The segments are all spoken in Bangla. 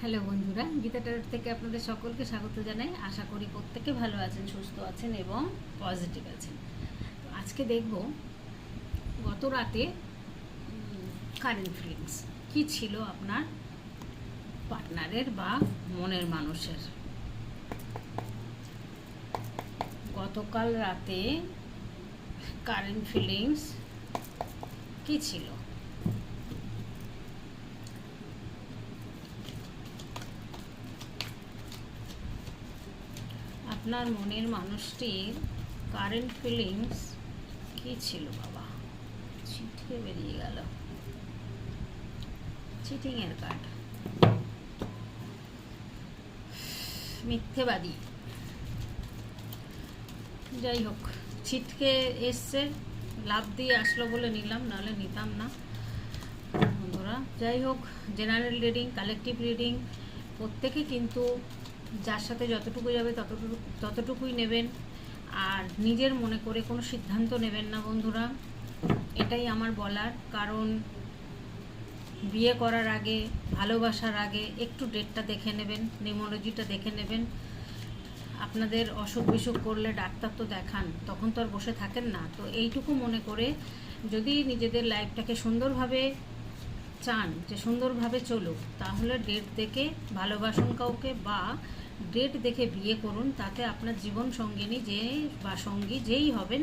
হ্যালো বন্ধুরা, গীতা টারট থেকে আপনাদের সকলকে স্বাগত জানাই। আশা করি প্রত্যেকে ভালো আছেন, সুস্থ আছেন এবং পজিটিভ আছেন। তো আজকে দেখব গত রাতে কারেন্ট ফিলিংস কি ছিল আপনার পার্টনারের বা মনের মানুষের? গতকাল রাতে কারেন্ট ফিলিংস কি ছিল? আপনার মনের মানুষটির কারেন্ট ফিলিংস কি ছিল বাবা? ছিটকে বেরিয়ে গেল। চিটিংয়ের কার্ড মিথ্যেবাদী। যাই হোক ছিটকে এসছে, লাভ দিয়ে আসলো বলে নিলাম, নাহলে নিতাম না। বন্ধুরা, যাই হোক জেনারেল রিডিং কালেকটিভ রিডিং প্রত্যেকে কিন্তু যার সাথে যতটুকু যাবে ততটুকু, ততটুকুই নেবেন। আর নিজের মনে করে কোনো সিদ্ধান্ত নেবেন না বন্ধুরা। এটাই আমার বলার। কারণ বিয়ে করার আগে, ভালোবাসার আগে একটু ডেটটা দেখে নেবেন নিউমোলজিটা দেখে নেবেন। আপনাদের অসুখ বিসুখ করলে ডাক্তার তো দেখান, তখন তো আর বসে থাকেন না। তো এইটুকু মনে করে যদি নিজেদের লাইফটাকে সুন্দরভাবে চান, যে সুন্দরভাবে চলুক, তাহলে ডেট দেখে ভালোবাসুন কাউকে বা ডেট দেখে বিয়ে করুন, তাতে আপনার জীবন সঙ্গিনী যে বা সঙ্গী যেই হবেন,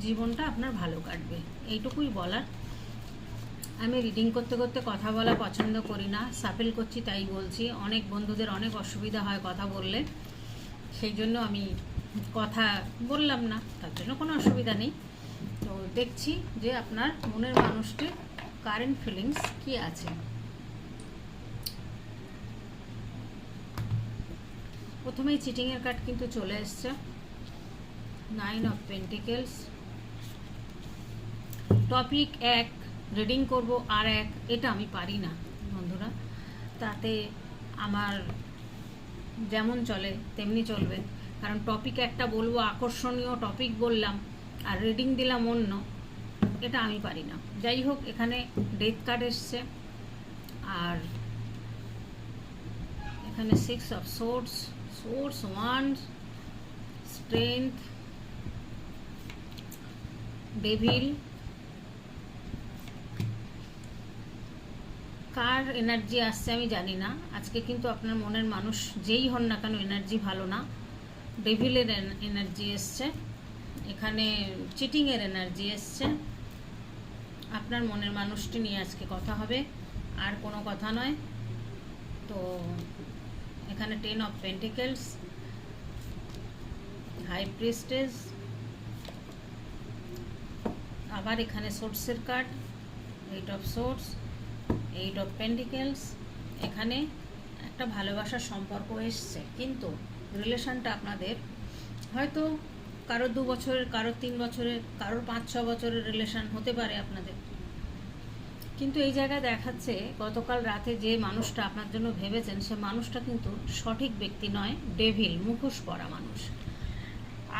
জীবনটা আপনার ভালো কাটবে। এইটুকুই বলার। আমি রিডিং করতে করতে কথা বলা পছন্দ করি না, সাপেল করছি তাই বলছি। অনেক বন্ধুদের অনেক অসুবিধা হয় কথা বললে, সেই জন্য আমি কথা বললাম না, তার জন্য কোনো অসুবিধা নেই। তো দেখছি যে আপনার মনের মানুষটির কারেন্ট ফিলিংস কি আছে। প্রথমেই চিটিংয়ের কার্ড কিন্তু চলে এসছে। নাইন অফ পেন্টিকেলস টপিক এক রিডিং করব আর এক, এটা আমি পারি না, বন্ধুরা। তাতে আমার যেমন চলে, তেমনি চলবে। কারণ টপিক একটা বলব, আকর্ষণীয় টপিক বললাম, আর রিডিং দিলাম অন্য, এটা আমি পারি না। যাই হোক, এখানে ডেথ কার্ড এসছে। আর এখানে six of swords swords one strength devil কার এনার্জি আসছে আমি জানি না। আজকে কিন্তু আপনার মনের মানুষ যেই হন না কেন এনার্জি ভালো না। ডেভিলের এনার্জি এসছে। এখানে চিটিংয়ের এনার্জি এসছে। আপনার মনের মানুষটি নিয়ে আজকে কথা হবে। আর কোনো কথা নয়। তো এখানে ten of pentacles high priestess আবার এখানে সোর্সের card eight of swords eight of pentacles এখানে একটা ভালোবাসার সম্পর্ক এসছে। কিন্তু রিলেশনটা আপনাদের, হয়তো কারোর দু বছরের, কারোর তিন বছরের, কারোর পাঁচ, ছ বছরের রিলেশন হতে পারে আপনাদের। কিন্তু এই জায়গায় দেখাচ্ছে গতকাল রাতে যে মানুষটা আপনার জন্য ভেবেছেন, সে মানুষটা কিন্তু সঠিক ব্যক্তি নয় ডেভিল মুখোশ পরা মানুষ।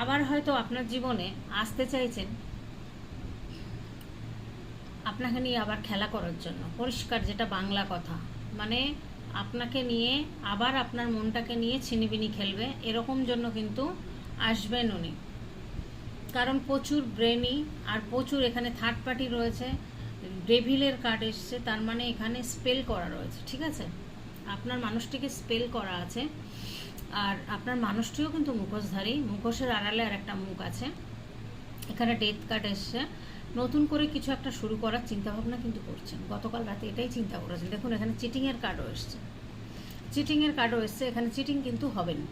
আবার হয়তো আপনার জীবনে আসতে চাইছেন, আপনাকে নিয়ে আবার খেলা করার জন্য। পরিষ্কার যেটা বাংলা কথা। মানে আপনাকে নিয়ে আবার আপনার মনটাকে নিয়ে ছিনিবিনি খেলবে, এরকম জন্য কিন্তু আসবেন উনি। কারণ প্রচুর ব্রেনি আর প্রচুর এখানে থার্ড পার্টি রয়েছে। ডেভিলের কার্ড এসছে, তার মানে এখানে স্পেল করা রয়েছে, ঠিক আছে? আপনার মানুষটিকে স্পেল করা আছে, আর আপনার মানুষটিও কিন্তু মুখোশধারী, মুখোশের আড়ালে আর একটা মুখ আছে। এখানে ডেথ কার্ড এসছে, নতুন করে কিছু একটা শুরু করার চিন্তাভাবনা কিন্তু করছেন। গতকাল রাতে এটাই চিন্তা করেছেন। দেখুন, এখানে চিটিংয়ের কার্ডও এসছে। চিটিংয়ের কার্ডও এসছে, এখানে চিটিং কিন্তু হবে না।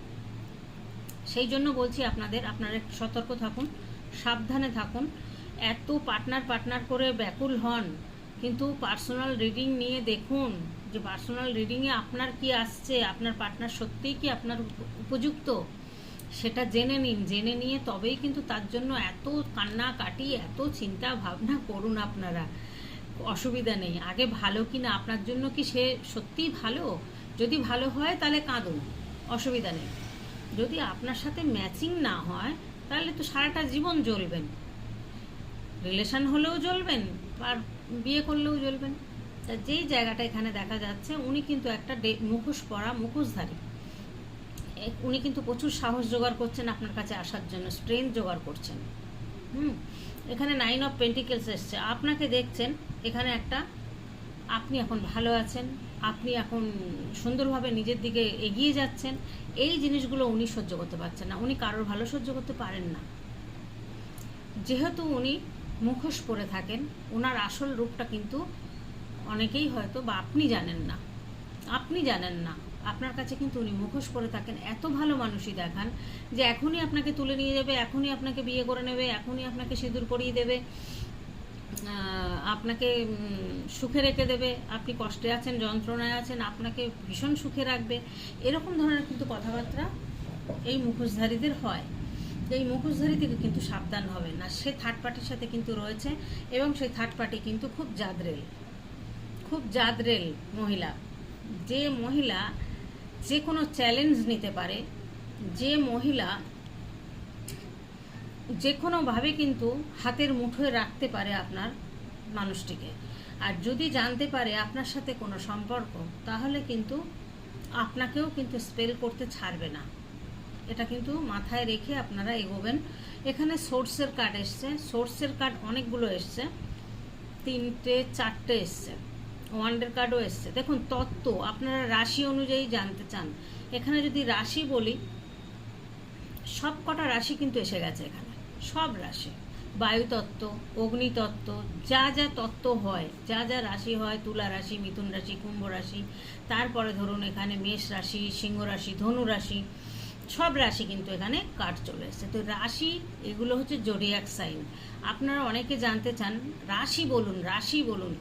সেই জন্য বলছি আপনাদের, আপনারা একটু সতর্ক থাকুন, সাবধানে থাকুন। এত পার্টনার পার্টনার করে ব্যাকুল হন কিন্তু পার্সোনাল রিডিং নিয়ে দেখুন যে পার্সোনাল রিডিংয়ে আপনার কি আসছে, আপনার পার্টনার সত্যিই কি আপনার উপযুক্ত? সেটা জেনে নিন, জেনে নিয়ে তবেই কিন্তু তার জন্য এত কান্নাকাটি, এত চিন্তা ভাবনা করুন আপনারা। অসুবিধা নেই। আগে ভালো কি না, আপনার জন্য কি সে সত্যিই ভালো? যদি ভালো হয় তাহলে কাঁদুন, অসুবিধা নেই। যদি আপনার সাথে ম্যাচিং না হয়, তাহলে তো সারাটা জীবন জ্বলবেন। রিলেশন হলেও জ্বলবেন, আর বিয়ে করলেও জ্বলবেন তা যেই জায়গাটা এখানে দেখা যাচ্ছে, উনি কিন্তু একটা মুখোশ পরা মুখোশধারী। উনি কিন্তু প্রচুর সাহস জোগাড় করছেন আপনার কাছে আসার জন্য স্ট্রেংথ জোগাড় করছেন। হুম? এখানে নাইন অফ পেন্টিকেলস এসছে। আপনাকে দেখছেন, এখানে একটা, আপনি এখন ভালো আছেন, আপনি এখন সুন্দরভাবে নিজের দিকে এগিয়ে যাচ্ছেন। এই জিনিসগুলো উনি সহ্য করতে পারছেন না। উনি কারোর ভালো সহ্য করতে পারেন না। যেহেতু উনি মুখোশ পরে থাকেন, ওনার আসল রূপটা কিন্তু অনেকেই হয়তো বা আপনি জানেন না। আপনি জানেন না। আপনার কাছে কিন্তু উনি মুখোশ পরে থাকেন, এত ভালো মানুষই দেখান যে এখনই আপনাকে তুলে নিয়ে যাবে, এখনই আপনাকে বিয়ে করে নেবে, এখনই আপনাকে সিঁদুর পরিয়ে দেবে আপনাকে সুখে রেখে দেবে, আপনি কষ্টে আছেন, যন্ত্রণায় আছেন, আপনাকে ভীষণ সুখে রাখবে। এরকম ধরনের কিন্তু কথাবার্তা এই মুখোশধারীদের হয়। এই মুখোশধারী থেকে কিন্তু সাবধান হবে না সে থার্ড পার্টির সাথে কিন্তু রয়েছে এবং সেই থার্ড পার্টি কিন্তু খুব জাদরেল। খুব জাদরেল মহিলা। যে মহিলা যে কোনো চ্যালেঞ্জ নিতে পারে, যে মহিলা যে কোনোভাবে কিন্তু হাতের মুঠোয় রাখতে পারে আপনার মানুষটিকে। আর যদি জানতে পারে আপনার সাথে কোনো সম্পর্ক, তাহলে কিন্তু আপনাকেও কিন্তু স্পেল করতে ছাড়বে না। এটা কিন্তু মাথায় রেখে আপনারা এগোবেন। এখানে সোর্সের কার্ড এসছে। সোর্সের কার্ড অনেকগুলো এসছে। তিনটে, চারটে এসছে। ওয়ান্ডার কার্ডও এসছে। দেখুন, তত্ত্ব, আপনারা রাশি অনুযায়ী জানতে চান। এখানে যদি রাশি বলি, সব কটা রাশি কিন্তু এসে গেছে এখানে। সব রাশি। বায়ুতত্ত্ব, অগ্নিতত্ত্ব, যা যা তত্ত্ব হয়, যা যা রাশি হয়, তুলা রাশি, মিথুন রাশি, কুম্ভ রাশি, তারপরে ধরুন এখানে মেষ রাশি, সিংহ রাশি, ধনু রাশি সব রাশি কিন্তু এখানে কার্ড চলে এসেছে। তো রাশি, এগুলো হচ্ছে জোডিয়াক সাইন। আপনারা অনেকে জানতে চান, রাশি বলুন রাশি বলুন।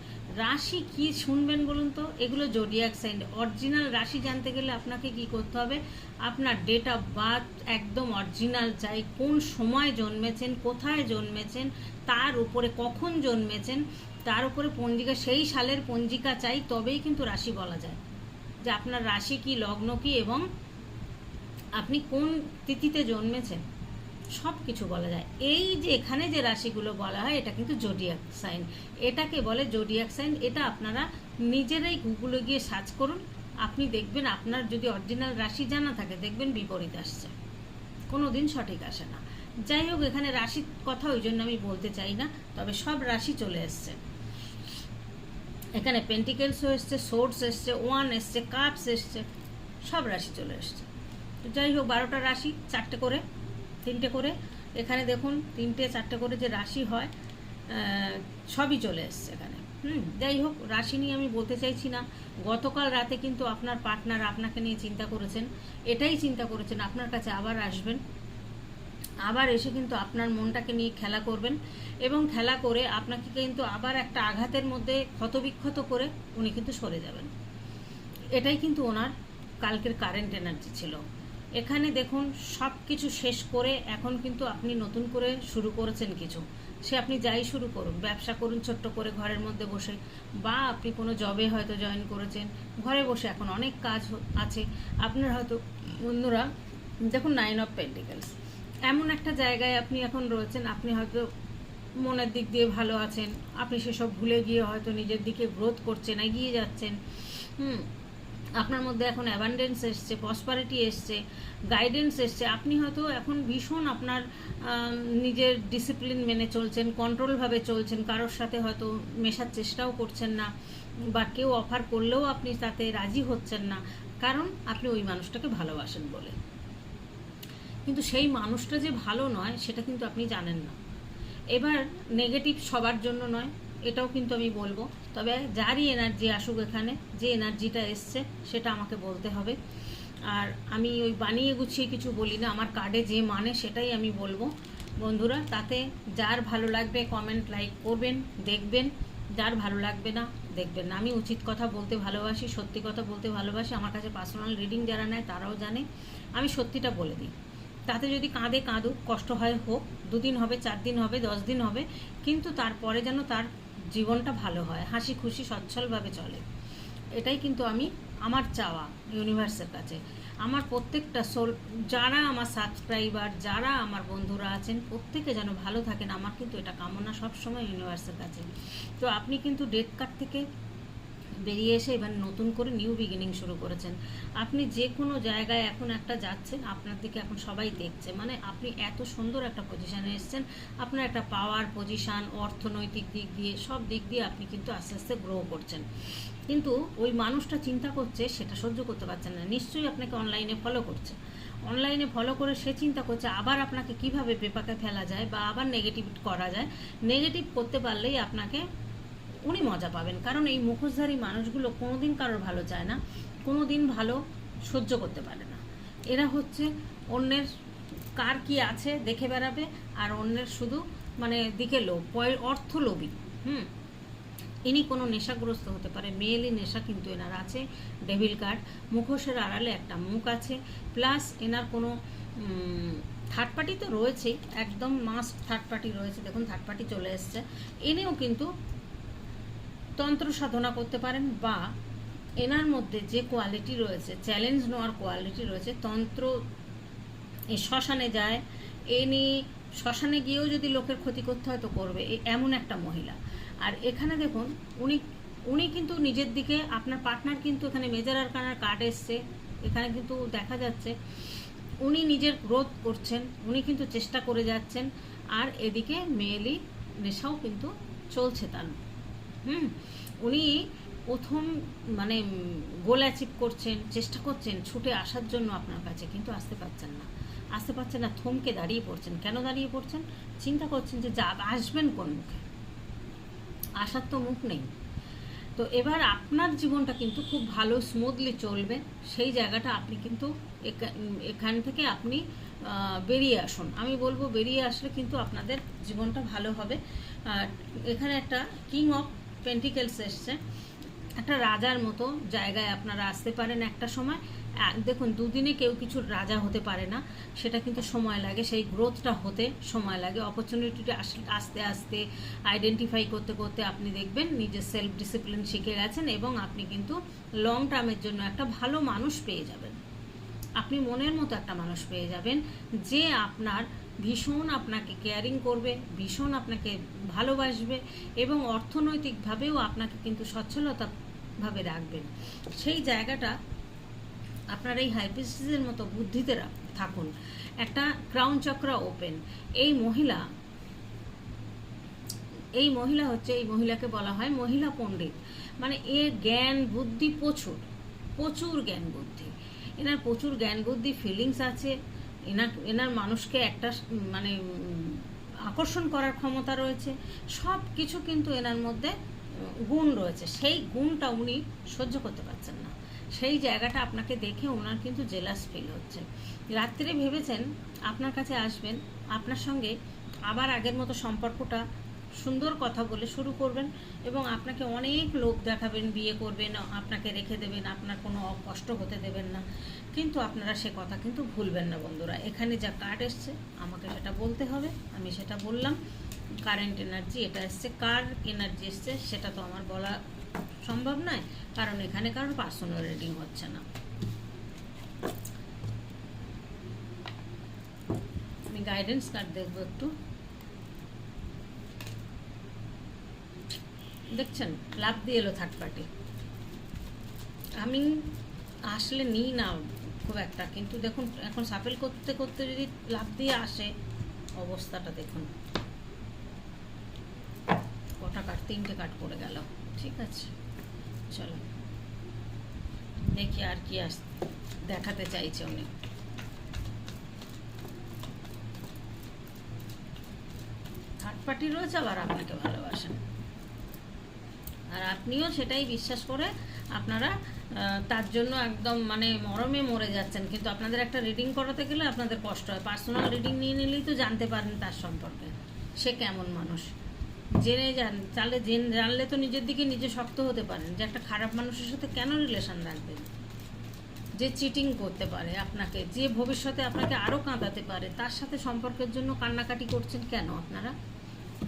রাশি কি শুনবেন বলুন তো? এগুলো জোডিয়াক সাইন। অরিজিনাল রাশি জানতে গেলে আপনাকে কি করতে হবে? আপনার ডেট অফ বার্থ একদম অরিজিনাল চাই কোন সময় জন্মেছেন, কোথায় জন্মেছেন, তার উপরে কখন জন্মেছেন, তার উপরে পঞ্জিকা, সেই সালের পঞ্জিকা চাই, তবেই কিন্তু রাশি বলা যায়। যে আপনার রাশি কি, লগ্ন কি, এবং আপনি কোন তিথিতে জন্মেছেন? সব কিছু বলা যায়। এই যে এখানে যে রাশিগুলো বলা হয়, এটা কিন্তু জোডিয়াক সাইন এটাকে বলে জোডিয়াক সাইন এটা আপনারা নিজেরাই গুগলে গিয়ে সার্চ করুন। আপনি দেখবেন আপনার যদি অরিজিনাল রাশি জানা থাকে, দেখবেন বিপরীত আসছে। কোনো দিন সঠিক আসে না। যাই হোক, এখানে রাশির কথা ওই জন্য আমি বলতে চাই না, তবে সব রাশি চলে এসছে। এখানে পেন্টিকেলসও এসছে সোর্স এসছে ওয়ান এসছে কাপস এসছে, সব রাশি চলে এসছে। যাই হোক, বারোটা রাশি, চারটে করে, তিনটে করে। এখানে দেখুন, তিনটে, চারটে করে যে রাশি হয় সবই চলে এসছে এখানে। হুম, যাই হোক, রাশি নিয়ে আমি বলতে চাইছি না। গতকাল রাতে কিন্তু আপনার পার্টনার আপনাকে নিয়ে চিন্তা করেছেন। এটাই চিন্তা করেছেন, আপনার কাছে আবার আসবেন। আবার এসে কিন্তু আপনার মনটাকে নিয়ে খেলা করবেন এবং খেলা করে আপনাকে কিন্তু আবার একটা আঘাতের মধ্যে ক্ষতবিক্ষত করে উনি কিন্তু সরে যাবেন। এটাই কিন্তু ওনার কালকের কারেন্ট এনার্জি ছিল। এখানে দেখুন সব কিছু শেষ করে এখন কিন্তু আপনি নতুন করে শুরু করেছেন কিছু। সে আপনি যাই শুরু করুন, ব্যবসা করুন ছোট্ট করে ঘরের মধ্যে বসে, বা আপনি কোনো জবে হয়তো জয়েন করেছেন, ঘরে বসে এখন অনেক কাজ আছে। আপনার হয়তো, বন্ধুরা, দেখুন নাইন অফ পেন্টিকেলস এমন একটা জায়গায় আপনি এখন রয়েছেন, আপনি হয়তো মনের দিক দিয়ে ভালো আছেন, আপনি সেসব ভুলে গিয়ে হয়তো নিজের দিকে গ্রোথ করছেন, এগিয়ে যাচ্ছেন। হুম আপনার মধ্যে এখন অ্যাবান্ডেন্স এসছে প্রসপারিটি এসছে গাইডেন্স এসছে। আপনি হয়তো এখন ভীষণ আপনার নিজের ডিসিপ্লিন মেনে চলছেন কন্ট্রোলভাবে চলছেন, কারোর সাথে হয়তো মেশার চেষ্টাও করছেন না, বা কেউ অফার করলেও আপনি তাতে রাজি হচ্ছেন না, কারণ আপনি ওই মানুষটাকে ভালোবাসেন বলে। কিন্তু সেই মানুষটা যে ভালো নয়, সেটা কিন্তু আপনি জানেন না। এবার নেগেটিভ সবার জন্য নয় এটাও কিন্তু আমি বলব। তবে যারই এনার্জি আসুক এখানে, যে এনার্জিটা এসছে, সেটা আমাকে বলতে হবে। আর আমি ওই বানিয়ে গুছিয়ে কিছু বলি না, আমার কার্ডে যে মানে সেটাই আমি বলব। বন্ধুরা, তাতে যার ভালো লাগবে কমেন্ট লাইক করবেন, দেখবেন। যার ভালো লাগবে না, দেখবেন না। আমি উচিত কথা বলতে ভালোবাসি, সত্যি কথা বলতে ভালোবাসি। আমার কাছে পার্সোনাল রিডিং যারা নেয়, তারাও জানে। আমি সত্যিটা বলে দিই। তাতে যদি কাঁদে, কাঁদুক, কষ্ট হয়, হোক। দুদিন হবে চার দিন হবে, দশ দিন হবে। কিন্তু তারপরে যেন তার জীবনটা ভালো হয়, হাসি খুশি সচ্ছলভাবে চলে। এটাই কিন্তু আমি, আমার চাওয়া ইউনিভার্সের কাছে। আমার প্রত্যেকটা সোল যারা আমার সাবস্ক্রাইবার যারা আমার বন্ধুরা আছেন, প্রত্যেকে যেন ভালো থাকেন, আমার কিন্তু এটা কামনা সবসময় ইউনিভার্সের কাছে। তো আপনি কিন্তু ডেট কার্ড থেকে বেরিয়ে এসে এবার নতুন করে নিউ বিগিনিং শুরু করেছেন। আপনি যে কোনো জায়গায় এখন একটা যাচ্ছেন, আপনার দিকে এখন সবাই দেখছে। মানে আপনি এত সুন্দর একটা পজিশানে এসেছেন, আপনার একটা পাওয়ার পজিশন অর্থনৈতিক দিক দিয়ে, সব দিক দিয়ে আপনি কিন্তু আস্তে আস্তে গ্রো করছেন। কিন্তু ওই মানুষটা চিন্তা করছে, সেটা সহ্য করতে পারছেন না। নিশ্চয়ই আপনাকে অনলাইনে ফলো করছে। অনলাইনে ফলো করে সে চিন্তা করছে, আবার আপনাকে কীভাবে পেপাকে ফেলা যায় বা আবার নেগেটিভ করা যায়? নেগেটিভ করতে পারলেই আপনাকে উনি মজা পাবেন। কারণ এই মুখোশধারী মানুষগুলো কোনোদিন কারোর ভালো চায় না কোনো দিন ভালো সহ্য করতে পারে না। এরা হচ্ছে অন্যের কার কি আছে দেখে বেড়াবে আর অন্যের শুধু মানে দিকে লোভ অর্থ লোভী হুম? ইনি কোনো নেশাগ্রস্ত হতে পারে, মেয়েলি নেশা কিন্তু এনার আছে, ডেভিল কার্ড, মুখোশের আড়ালে একটা মুখ আছে, প্লাস এনার কোনো থার্ড পার্টি তো রয়েছেই, একদম মাস্ট থার্ড পার্টি রয়েছে, দেখুন থার্ড পার্টি চলে এসছে। এনেও কিন্তু তন্ত্র সাধনা করতে পারেন বা এনার মধ্যে যে কোয়ালিটি রয়েছে চ্যালেঞ্জ নেওয়ার কোয়ালিটি রয়েছে, তন্ত্র শ্মশানে যায়, এ নিয়ে শ্মশানে গিয়েও যদি লোকের ক্ষতি করতে হয় তো করবে এমন একটা মহিলা। আর এখানে দেখুন, উনি উনি কিন্তু নিজের দিকে, আপনার পার্টনার কিন্তু এখানে মেজার আরকানার কার্ড এসছে, এখানে কিন্তু দেখা যাচ্ছে, উনি নিজের গ্রোথ করছেন, উনি কিন্তু চেষ্টা করে যাচ্ছেন, আর এদিকে মেয়েলি নেশাও কিন্তু চলছে তার হুম, উনি প্রথম মানে গোল অ্যাচিভ করছেন, চেষ্টা করছেন ছুটে আসার জন্য আপনার কাছে, কিন্তু আসতে পারছেন না। আসতে পারছেন না, থমকে দাঁড়িয়ে পড়ছেন। কেন দাঁড়িয়ে পড়ছেন? চিন্তা করছেন যে যা আসবেন কোন মুখে? আসার তো মুখ নেই। তো এবার আপনার জীবনটা কিন্তু খুব ভালো স্মুথলি চলবে। সেই জায়গাটা আপনি কিন্তু এখান থেকে আপনি বেরিয়ে আসুন। আমি বলব বেরিয়ে আসলে কিন্তু আপনাদের জীবনটা ভালো হবে। এখানে একটা কিং অফ পেন্টিকেলস এসছে একটা রাজার মতো জায়গায় আপনারা আসতে পারেন একটা সময়। দেখুন, দুদিনে কেউ কিছু রাজা হতে পারে না, সেটা কিন্তু সময় লাগে, সেই গ্রোথটা হতে সময় লাগে। অপরচুনিটিটা আস্তে আস্তে আইডেন্টিফাই করতে করতে আপনি দেখবেন নিজের সেলফ ডিসিপ্লিন শিখে গেছেন এবং আপনি কিন্তু লং টার্মের জন্য একটা ভালো মানুষ পেয়ে যাবেন। আপনি মনের মতো একটা মানুষ পেয়ে যাবেন, যে আপনার ভীষণ আপনাকে কেয়ারিং করবে, ভীষণ আপনাকে ভালোবাসবে এবং অর্থনৈতিকভাবেও আপনাকে কিন্তু সচ্ছলতাভাবে রাখবেন। সেই জায়গাটা আপনার এই হাইপিসিসের মতো বুদ্ধিতে থাকুন। একটা ক্রাউন চক্র ওপেন এই মহিলা এই মহিলা হচ্ছে, এই মহিলাকে বলা হয় মহিলা পণ্ডিত। মানে এর জ্ঞান বুদ্ধি প্রচুর প্রচুর জ্ঞান বুদ্ধি। এনার প্রচুর জ্ঞান বুদ্ধি ফিলিংস আছে। এনার এনার মানুষকে একটা মানে আকর্ষণ করার ক্ষমতা রয়েছে। সব কিছু কিন্তু এনার মধ্যে গুণ রয়েছে। সেই গুণটা উনি সহ্য করতে পারছেন না। সেই জায়গাটা আপনাকে দেখে ওনার কিন্তু জেলাস ফিল হচ্ছে। রাত্রে ভেবেছেন, আপনার কাছে আসবেন, আপনার সঙ্গে আবার আগের মতো সম্পর্কটা সুন্দর কথা বলে শুরু করবেন এবং আপনাকে অনেক লোক দেখাবেন, বিয়ে করবেন, আপনাকে রেখে দেবেন, আপনার কোনো কষ্ট হতে দেবেন না। কিন্তু আপনারা সে কথা কিন্তু ভুলবেন না বন্ধুরা। এখানে যা কার্ড এসছে, আমাকে সেটা বলতে হবে, আমি সেটা বললাম। কারেন্ট এনার্জি এটা এসছে। কার এনার্জি এসছে, সেটা তো আমার বলা সম্ভব নয়, কারণ এখানে কারোর পার্সোনাল রিডিং হচ্ছে না। আমি গাইডেন্স কার্ড দেখব একটু। দেখছেন লাভ দিয়ে এলো থার্ড পার্টি আমি আসলে নিই না খুব একটা, কিন্তু দেখুন, এখন সাপেল করতে করতে যদি লাভ দিয়ে আসে, অবস্থাটা দেখুন। কটা কাঠ, তিনটে কাঠ পড়ে গেল। ঠিক আছে, চলো। দেখি আর কি আস, দেখাতে চাইছে উনি। থার্ড পার্টি রয়েছে আবার আপনাকে ভালোবাসেন। আর আপনিও সেটাই বিশ্বাস করে আপনারা তার জন্য একদম মানে মরমে মরে যাচ্ছেন। কিন্তু আপনাদের একটা রিডিং করাতে গেলে আপনাদের কষ্ট হয়। পার্সোনাল রিডিং নিয়ে নিলেই তো জানতে পারেন তার সম্পর্কে। সে কেমন মানুষ? জেনে যান। তাহলে জেন- জানলে তো নিজের দিকে নিজে শক্ত হতে পারেন যে একটা খারাপ মানুষের সাথে কেন রিলেশন রাখবেন? যে চিটিং করতে পারে আপনাকে, যে ভবিষ্যতে আপনাকে আরও কাঁদাতে পারে, তার সাথে সম্পর্কের জন্য কান্নাকাটি করছেন কেন আপনারা?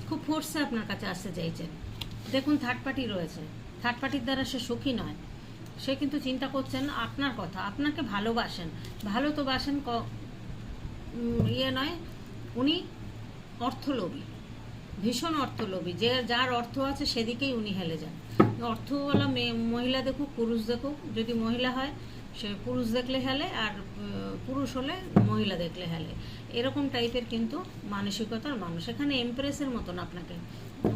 খুব ফোর্সে আপনার কাছে আসতে চাইছেন। দেখুন থার্ড পার্টি রয়েছে। থার্ড পার্টির দ্বারা সে সুখী নয়। সে কিন্তু চিন্তা করছেন, আপনার কথা, আপনাকে ভালোবাসেন। ভালো তো বাসেন ক- ইয়ে নয়, উনি অর্থলোভী। ভীষণ অর্থলোভী। যে যার অর্থ আছে সেদিকেই উনি হেলে যান। অর্থওয়ালা মেয়ে মহিলা দেখুক পুরুষ দেখুক যদি মহিলা হয় সে পুরুষ দেখলে হেলে আর পুরুষ হলে মহিলা দেখলে হেলে। এরকম টাইপের কিন্তু মানসিকতার মানুষ। এখানে এমপ্রেসের মতন আপনাকে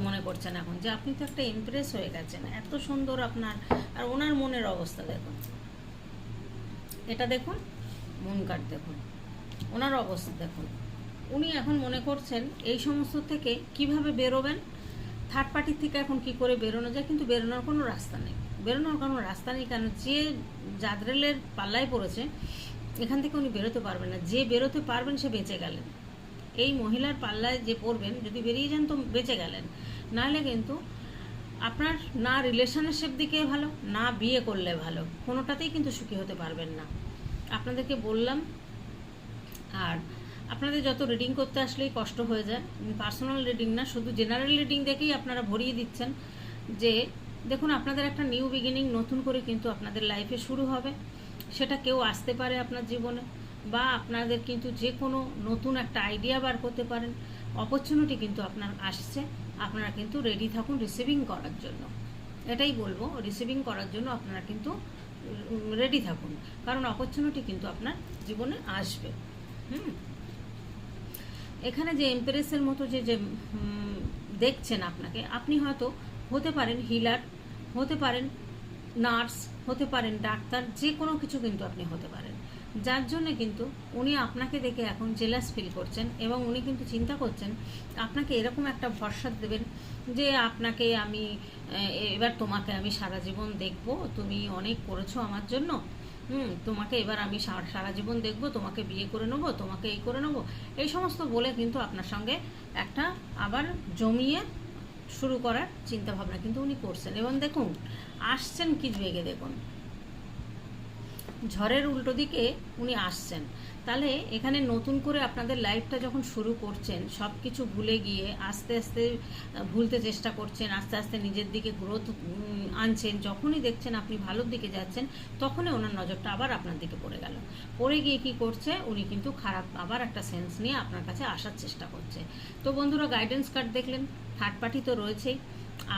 মনে করছেন এখন যে আপনি তো একটা এমপ্রেস হয়ে গেছেন। এত সুন্দর আপনার, আর ওনার মনের অবস্থা দেখুন। এটা দেখুন মন কাট দেখুন। ওনার অবস্থা দেখুন। উনি এখন মনে করছেন এই সমস্ত থেকে কীভাবে বেরোবেন? থার্ড পার্টির থেকে এখন কি করে বেরোনো যায়? কিন্তু বেরোনোর কোনো রাস্তা নেই। বেরোনোর কোনো রাস্তা নেই, কারণ যে জাদরেলের পাল্লায় পড়েছে, এখান থেকে উনি বেরোতে পারবেন না। যে বেরোতে পারবেন, সে বেঁচে গেলেন। এই মহিলার পাল্লায় যে পড়বেন, যদি বেরিয়ে যান তো বেঁচে গেলেন। নাহলে কিন্তু আপনার না রিলেশনশিপ দিকে ভালো, না বিয়ে করলে ভালো, কোনোটাতেই কিন্তু সুখী হতে পারবেন না। আপনাদেরকে বললাম, আর আপনাদের যত রিডিং করতে আসলেই কষ্ট হয়ে যায়। পার্সোনাল রিডিং না, শুধু জেনারেল রিডিং দেখেই আপনারা ভরিয়ে দিচ্ছেন যে দেখুন, আপনাদের একটা নিউ বিগিনিং নতুন করে কিন্তু আপনাদের লাইফে শুরু হবে। সেটা কেউ আসতে পারে আপনার জীবনে বা আপনাদের কিন্তু যে কোনো নতুন একটা আইডিয়া বার করতে পারেন। অপরচুনিটি কিন্তু আপনার আসছে। আপনারা কিন্তু রেডি থাকুন রিসিভিং করার জন্য। এটাই বলব রিসিভিং করার জন্য আপনারা কিন্তু রেডি থাকুন। কারণ অপরচুনিটি কিন্তু আপনার জীবনে আসবে। হুম? এখানে যে এমপ্রেসের মতো যে যে দেখছেন আপনাকে, আপনি হয়তো হতে পারেন হিলার, হতে পারেন নার্স, হতে পারেন ডাক্তার, যে কোনো কিছু কিন্তু আপনি হতে পারেন। যার জন্য কিন্তু উনি আপনাকে দেখে এখন জেলাস ফিল করছেন এবং উনি কিন্তু চিন্তা করছেন, আপনাকে এরকম একটা ভরসা দেবেন যে আপনাকে আমি এবার তোমাকে আমি সারা জীবন দেখব, তুমি অনেক করেছ আমার জন্য, হুম, তোমাকে এবার আমি সারা জীবন দেখব, তোমাকে বিয়ে করে নেব, তোমাকে এই করে নেব, এই সমস্ত বলে কিন্তু আপনার সঙ্গে একটা আবার জমিয়ে শুরু করার চিন্তা ভাবনা কিন্তু উনি করছেন। এবং দেখুন, আসছেন কি বেগে দেখুন। ঝড়ের উল্টো দিকে উনি আসছেন। তাহলে এখানে নতুন করে আপনাদের লাইফটা যখন শুরু করছেন সব কিছু ভুলে গিয়ে আস্তে আস্তে ভুলতে চেষ্টা করছেন, আস্তে আস্তে নিজের দিকে গ্রোথ আনছেন, যখনই দেখছেন আপনি ভালোর দিকে যাচ্ছেন, তখনই ওনার নজরটা আবার আপনার দিকে পড়ে গেল। পড়ে গিয়ে কি করছে, উনি কিন্তু খারাপ, আবার একটা সেন্স নিয়ে আপনার কাছে আসার চেষ্টা করছে। তো বন্ধুরা গাইডেন্স কার্ড দেখলেন থার্ড পার্টি তো রয়েছেই।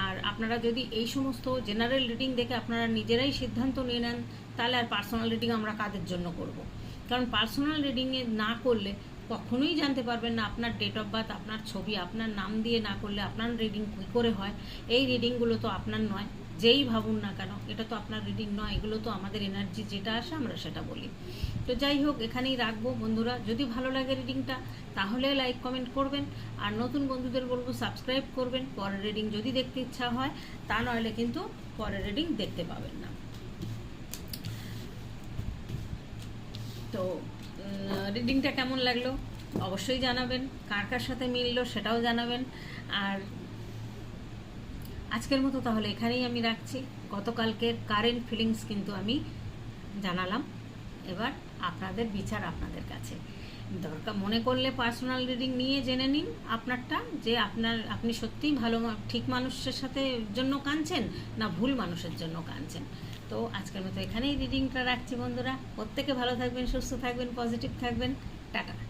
আর আপনারা যদি এই সমস্ত জেনারেল রিডিং দেখে আপনারা নিজেরাই সিদ্ধান্ত নিয়ে নেন, তাহলে আর পার্সোনাল রিডিং আমরা কাদের জন্য করব। কারণ পার্সোনাল রিডিংয়ে না করলে কখনোই জানতে পারবেন না আপনার ডেট অফ বার্থ আপনার ছবি, আপনার নাম দিয়ে না করলে আপনার রিডিং কী করে হয়। এই রিডিংগুলো তো আপনার নয়, যেই ভাবুন না কেন, এটা তো আপনার রিডিং নয়, এগুলো তো আমাদের এনার্জি যেটা আসে আমরা সেটা বলি। তো যাই হোক, এখানেই রাখব বন্ধুরা। যদি ভালো লাগে রিডিংটা তাহলে লাইক কমেন্ট করবেন। আর নতুন বন্ধুদের বলব সাবস্ক্রাইব করবেন। পরের রিডিং যদি দেখতে ইচ্ছা হয়, তা নইলে কিন্তু পরের রিডিং দেখতে পাবেন না। তো রিডিংটা কেমন লাগল? অবশ্যই জানাবেন। কার কার সাথে মিললো সেটাও জানাবেন। আর আজকের মতো তাহলে এখানেই আমি রাখছি। গতকালকের কারেন্ট ফিলিংস কিন্তু আমি জানালাম। এবার আপনাদের বিচার আপনাদের কাছে। দরকার। মনে করলে পার্সোনাল রিডিং নিয়ে জেনে নিন আপনারটা, যে আপনার, আপনি সত্যিই ভালো ঠিক মানুষের সাথে জন্য কাঁদছেন না ভুল মানুষের জন্য কাঁদছেন? তো আজকের মতো এখানেই রিডিংটা রাখছি বন্ধুরা। প্রত্যেকে ভালো থাকবেন, সুস্থ থাকবেন পজিটিভ থাকবেন। টাটা।